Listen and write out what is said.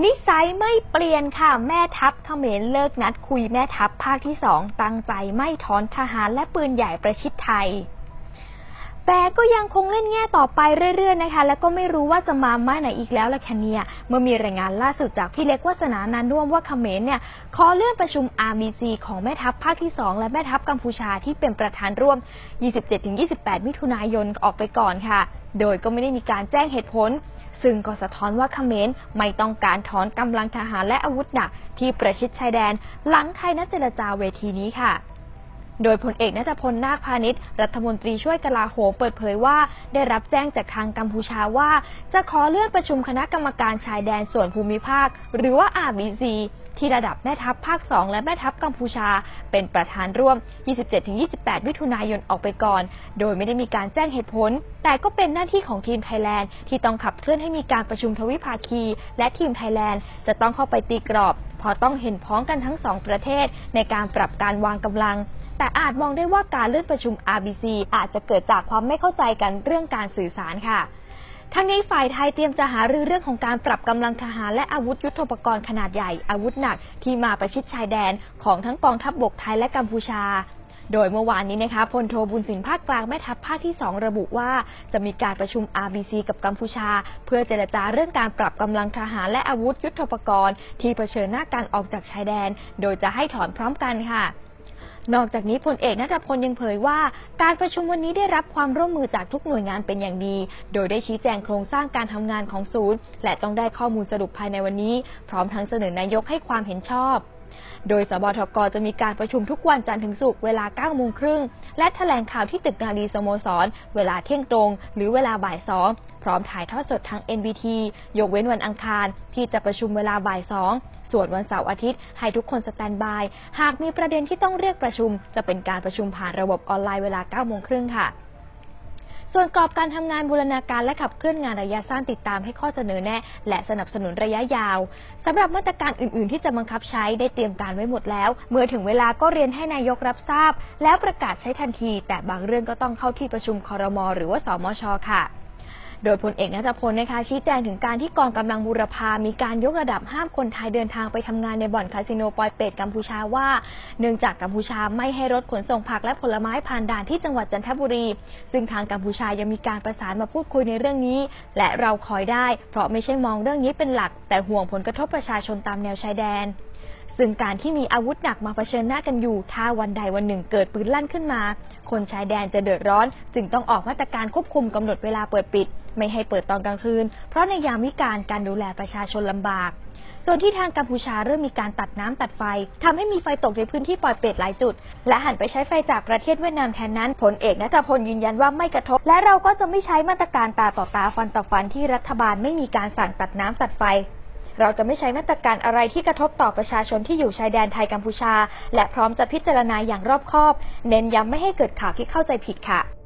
นิสัยไม่เปลี่ยนค่ะ แม่ทัพเขมรเลิกนัดคุยแม่ทัพภาคที่สองตั้งใจไม่ถอนทหารและปืนใหญ่ประชิดไทย แต่ก็ยังคงเล่นแง่ต่อไปเรื่อยๆนะคะ แล้วก็ไม่รู้ว่าจะมาเมื่อไหนอีกแล้วละคะเนี่ย เมื่อมีรายงานล่าสุดจากพี่เล็กวัฒนานันร่วมว่าเขมรเนี่ยขอเลื่อนประชุม RBC ของแม่ทัพภาคที่ 2 และแม่ทัพกัมพูชาที่เป็นประธานร่วม 27-28 มิถุนายนออกไปก่อนค่ะ โดยก็ไม่ได้มีการแจ้งเหตุผล ซึ่งก็สะท้อนว่าเขมรไม่ต้องการถอนกำลังทหารและอาวุธหนักที่ประชิดชายแดน หลังไทยนัดเจรจาเวทีนี้ค่ะโดยพลเอกนัทพลนาคพาณิชย์รัฐมนตรีช่วยกลาโหมเปิดเผยว่า ได้รับแจ้งจากทางกัมพูชาว่า จะขอเลื่อนประชุมคณะกรรมการชายแดนส่วนภูมิภาค หรือว่า RBC ที่ระดับแม่ทัพภาค 2 และแม่ทัพกัมพูชา เป็นประธานร่วม 27-28 มิถุนายนออกไปก่อน โดยไม่ได้มีการแจ้งเหตุผล แต่ก็เป็นหน้าที่ของทีมไทยแลนด์ที่ต้องขับเคลื่อนให้มีการประชุมทวิภาคี และทีมไทยแลนด์จะต้องเข้าไปตีกรอบเพราะต้องเห็นพ้องกันทั้งสองประเทศในการปรับการวางกำลังแต่อาจมองได้ว่าการเลื่อนประชุม RBC อาจจะเกิดจากความไม่เข้าใจกันเรื่องการสื่อสารค่ะ ทั้งนี้ฝ่ายไทยเตรียมจะหารือเรื่องของการปรับกำลังทหารและอาวุธยุทโธปกรณ์ขนาดใหญ่อาวุธหนักที่มาประชิดชายแดนของทั้งกองทัพบบกไทยและกัมพูชา โดยเมื่อวานนี้นะคะพลโทบุญสินภาคกลางแม่ทัพภาคที่ 2 ระบุว่า จะมีการประชุม RBC กับกัมพูชา เพื่อเจรจาเรื่องการปรับกำลังทหารและอาวุธยุทโธปกรณ์ ที่เผชิญหน้าการออกจากชายแดน โดยจะให้ถอนพร้อมกันค่ะ นอกจากนี้พลเอกนัทพลยังเผยว่า การประชุมวันนี้ได้รับความร่วมมือจากทุกหน่วยงานเป็นอย่างดี โดยได้ชี้แจงโครงสร้างการทำงานของศูนย์ และต้องได้ข้อมูลสรุปภายในวันนี้ พร้อมทั้งเสนอนายกให้ความเห็นชอบ โดยสบทกจะมีการประชุมทุกวันจันทร์ถึงศุกร์เวลา 9 โมงครึ่ง และแถลงข่าวที่ตึกนารีสโมสร เวลาเที่ยงตรง หรือเวลาบ่ายสองพร้อมถ่ายทอดสดทาง NBT ยกเว้นวันอังคาร ที่จะประชุมเวลาบ่ายสองส่วนวันเสาร์อาทิตย์ ให้ทุกคนสแตนบาย หากมีประเด็นที่ต้องเรียกประชุม จะเป็นการประชุมผ่านระบบออนไลน์เวลา 9 โมงครึ่งค่ะ ส่วนกรอบการทำงานบูรณาการและขับเคลื่อนงานระยะสั้นติดตามให้ข้อเสนอแนะและสนับสนุนระยะยาวสำหรับมาตรการอื่น ๆ ที่จะบังคับใช้ได้เตรียมการไว้หมดแล้ว เมื่อถึงเวลาก็เรียนให้นายกรับทราบ แล้วประกาศใช้ทันที แต่บางเรื่องก็ต้องเข้าที่ประชุมคอรมอหรือว่าสมชค่ะ โดยพลเอกนัทพลนะคะชี้แจงถึงการที่กองกำลังบูรพามีการยกระดับห้ามคนไทยเดินทางไปทำงานในบ่อนคาสิโนปอยเปตกัมพูชาว่า เนื่องจากกัมพูชาไม่ให้รถขนส่งผักและผลไม้ผ่านด่านที่จังหวัดจันทบุรี ซึ่งทางกัมพูชายังมีการประสานมาพูดคุยในเรื่องนี้ และเราคอยได้ เพราะไม่ใช่มองเรื่องนี้เป็นหลัก แต่ห่วงผลกระทบประชาชนตามแนวชายแดนซึ่งการที่มีอาวุธหนักมาเผชิญหน้ากันอยู่ ถ้าวันใดวันหนึ่งเกิดปืนลั่นขึ้นมา คนชายแดนจะเดือดร้อน จึงต้องออกมาตรการควบคุมกำหนดเวลาเปิดปิด ไม่ให้เปิดตอนกลางคืน เพราะในยามวิกาลการดูแลประชาชนลำบาก ส่วนที่ทางกัมพูชาเริ่มมีการตัดน้ำตัดไฟทำให้มีไฟตกในพื้นที่ปล่อยเป็ดหลายจุด และหันไปใช้ไฟจากประเทศเวียดนามแทนนั้นผลเอกนัทพลยืนยันว่าไม่กระทบ และเราก็จะไม่ใช้มาตรการตาต่อตาฟันต่อฟันที่รัฐบาลไม่มีการสั่งตัดน้ำตัดไฟเราจะไม่ใช้มาตรการอะไรที่กระทบต่อประชาชนที่อยู่ชายแดนไทยกัมพูชา และพร้อมจะพิจารณาอย่างรอบคอบ เน้นย้ำไม่ให้เกิดข่าวที่เข้าใจผิดค่ะ